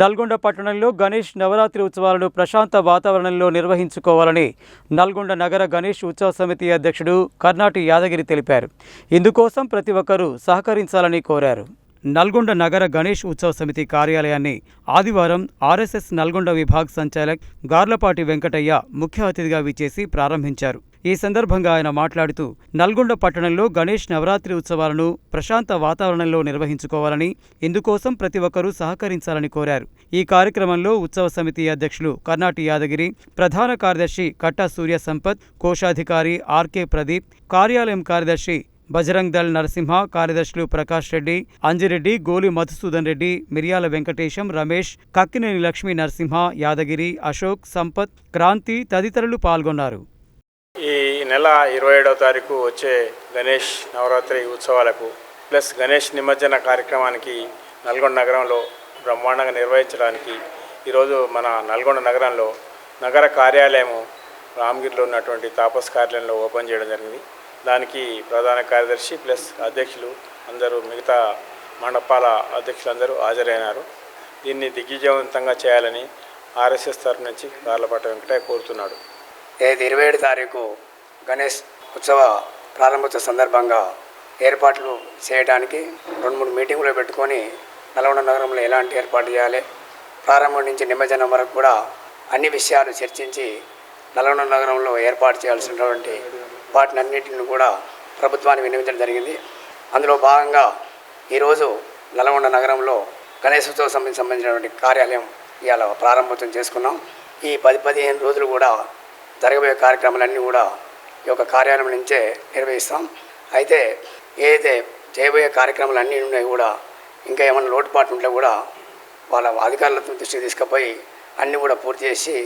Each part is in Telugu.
నల్గొండ పట్టణంలో గణేష్ నవరాత్రి ఉత్సవాలను ప్రశాంత వాతావరణంలో నిర్వహించుకోవాలని నల్గొండ నగర గణేష్ ఉత్సవ సమితి అధ్యక్షుడు కర్ణాటి యాదగిరి తెలిపారు. ఇందుకోసం ప్రతి ఒక్కరూ సహకరించాలని కోరారు. నల్గొండ నగర గణేష్ ఉత్సవ సమితి కార్యాలయాన్ని ఆదివారం ఆర్ఎస్ఎస్ నల్గొండ విభాగ్ సంచాలక్ గార్లపాటి వెంకటయ్య ముఖ్య అతిథిగా విచ్చేసి ప్రారంభించారు. ఈ సందర్భంగా ఆయన మాట్లాడుతూ నల్గొండ పట్టణంలో గణేష్ నవరాత్రి ఉత్సవాలను ప్రశాంత వాతావరణంలో నిర్వహించుకోవాలని ఇందుకోసం ప్రతి ఒక్కరూ సహకరించాలని కోరారు. ఈ కార్యక్రమంలో ఉత్సవ సమితి అధ్యక్షులు కర్ణాటి యాదగిరి ప్రధాన కార్యదర్శి కట్టా సూర్య సంపత్ కోశాధికారి ఆర్కే ప్రదీప్ కార్యాలయం కార్యదర్శి బజరంగ్ దళ్ నరసింహ కార్యదర్శులు ప్రకాష్ రెడ్డి అంజిరెడ్డి గోలి మధుసూదన్ రెడ్డి మిరియాల వెంకటేశం రమేష్ కక్కినేని లక్ష్మీ నరసింహ యాదగిరి అశోక్ సంపత్ క్రాంతి తదితరులు పాల్గొన్నారు. ఈ నెల ఇరవై ఏడవ తారీఖు వచ్చే గణేష్ నవరాత్రి ఉత్సవాలకు ప్లస్ గణేష్ నిమజ్జన కార్యక్రమానికి నల్గొండ నగరంలో బ్రహ్మాండంగా నిర్వహించడానికి ఈరోజు మన నల్గొండ నగరంలో నగర కార్యాలయము రామగిరిలో ఉన్నటువంటి తాపస్ కార్యాలయంలో ఓపెన్ చేయడం జరిగింది. దానికి ప్రధాన కార్యదర్శి ప్లస్ అధ్యక్షులు అందరూ మిగతా మండపాల అధ్యక్షులందరూ హాజరైనారు. దీన్ని దిగ్విజయవంతంగా చేయాలని ఆర్ఎస్ఎస్ తరఫు నుంచి కార్లపాట వెంకటయ్య కోరుతున్నాడు. ఏది ఇరవై ఏడు తారీఖు గణేష్ ఉత్సవ ప్రారంభోత్సవ సందర్భంగా ఏర్పాట్లు చేయడానికి రెండు మూడు మీటింగులు పెట్టుకొని నల్గొండ నగరంలో ఎలాంటి ఏర్పాటు చేయాలి ప్రారంభం నుంచి నిమజ్జనం వరకు కూడా అన్ని విషయాలు చర్చించి నల్గొండ నగరంలో ఏర్పాటు చేయాల్సినటువంటి వాటిని అన్నింటిని కూడా ప్రభుత్వాన్ని వినియోగించడం జరిగింది. అందులో భాగంగా ఈరోజు నల్గొండ నగరంలో గణేశోత్సవ సంబంధించి సంబంధించినటువంటి కార్యాలయం ఇవాళ ప్రారంభోత్సవం చేసుకున్నాం. ఈ పది పదిహేను రోజులు కూడా జరగబోయే కార్యక్రమాలన్నీ కూడా ఈ యొక్క కార్యాలయం నుంచే నిర్వహిస్తాం. అయితే ఏదైతే చేయబోయే కార్యక్రమాలు అన్నీ ఉన్నాయి కూడా ఇంకా ఏమైనా లోటుపాటు ఉంటే కూడా వాళ్ళ అధికారులతో దృష్టికి తీసుకుపోయి అన్నీ కూడా పూర్తి చేసి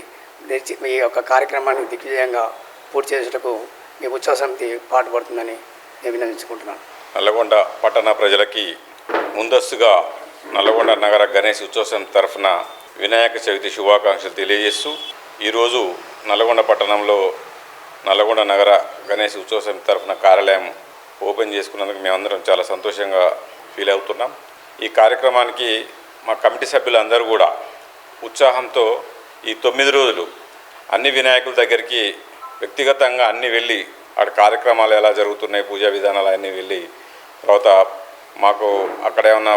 ఈ యొక్క కార్యక్రమాన్ని దిగ్విజయంగా పూర్తి చేసేటకు మీ ఉత్సవ సమితి పాటుపడుతుందని నేను విన్నవించుకుంటున్నాను. నల్లగొండ పట్టణ ప్రజలకి ముందస్తుగా నల్లగొండ నగర గణేష్ ఉత్సవం తరఫున వినాయక చవితి శుభాకాంక్షలు తెలియజేస్తూ ఈరోజు నల్గొండ పట్టణంలో నల్గొండ నగర గణేష్ ఉత్సవ సమితి తరఫున కార్యాలయం ఓపెన్ చేసుకున్నందుకు మేమందరం చాలా సంతోషంగా ఫీల్ అవుతున్నాం. ఈ కార్యక్రమానికి మా కమిటీ సభ్యులందరూ కూడా ఉత్సాహంతో ఈ తొమ్మిది రోజులు అన్ని వినాయకుల దగ్గరికి వ్యక్తిగతంగా అన్ని వెళ్ళి అక్కడ కార్యక్రమాలు ఎలా జరుగుతున్నాయి పూజా విధానాలు అన్నీ వెళ్ళి తర్వాత మాకు అక్కడ ఏమన్నా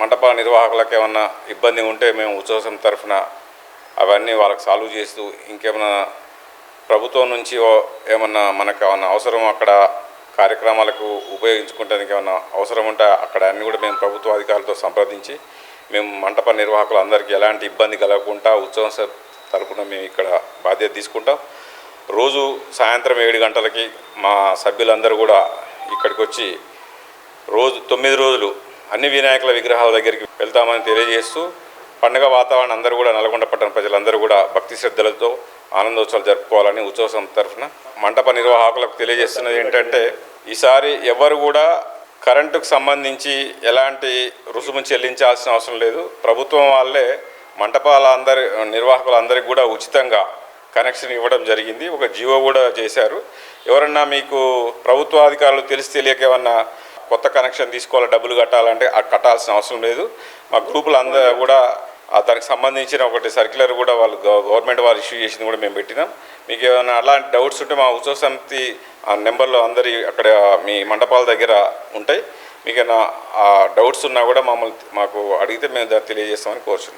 మంటప నిర్వాహకులకు ఏమన్నా ఇబ్బంది ఉంటే మేము ఉత్సవం తరఫున అవన్నీ వాళ్ళకి సాల్వ్ చేస్తూ ఇంకేమైనా ప్రభుత్వం నుంచి ఓ- ఏమన్నా మనకు ఏమన్నా అవసరం అక్కడ కార్యక్రమాలకు ఉపయోగించుకోవడానికి ఏమన్నా అవసరం ఉంటే అక్కడ అన్నీ కూడా మేము ప్రభుత్వ అధికారులతో సంప్రదించి మేము మంటప నిర్వాహకులు అందరికీ ఎలాంటి ఇబ్బంది కలగకుండా ఉత్సవం తరపున మేము ఇక్కడ బాధ్యత తీసుకుంటాం. రోజు సాయంత్రం ఏడు గంటలకి మా సభ్యులందరూ కూడా ఇక్కడికి వచ్చి రోజు తొమ్మిది రోజులు అన్ని వినాయకుల విగ్రహాల దగ్గరికి వెళ్తామని తెలియజేస్తూ పండుగ వాతావరణం అందరూ కూడా నల్గొండ పట్టణ ప్రజలందరూ కూడా భక్తి శ్రద్ధలతో ఆనందోత్సవాలు జరుపుకోవాలని ఉత్సవ సంస్థ తరఫున మంటప నిర్వాహకులకు తెలియజేస్తున్నది ఏంటంటే ఈసారి ఎవరు కూడా కరెంటుకు సంబంధించి ఎలాంటి రుసుము చెల్లించాల్సిన అవసరం లేదు. ప్రభుత్వం వాళ్ళే మంటపాల అందరి నిర్వాహకులందరికీ కూడా ఉచితంగా కనెక్షన్ ఇవ్వడం జరిగింది. ఒక జియో కూడా చేశారు. ఎవరన్నా మీకు ప్రభుత్వ అధికారులు తెలిసి తెలియక ఏమన్నా కొత్త కనెక్షన్ తీసుకోవాలి డబ్బులు కట్టాలంటే ఆ కట్టాల్సిన అవసరం లేదు. మా గ్రూపులు అందరూ కూడా దానికి సంబంధించిన ఒకటి సర్క్యులర్ కూడా వాళ్ళు గవర్నమెంట్ వాళ్ళు ఇష్యూ చేసింది కూడా మేము పెట్టినాం. మీకు ఏమైనా అలాంటి డౌట్స్ ఉంటే మా ఉత్సవ సమితి ఆ నెంబర్లో అందరి అక్కడ మీ మండపాల దగ్గర ఉంటాయి. మీకు ఏమైనా ఆ డౌట్స్ ఉన్నా కూడా మమ్మల్ని మాకు అడిగితే మేము దాన్ని తెలియజేస్తామని కోరుచున్నాం.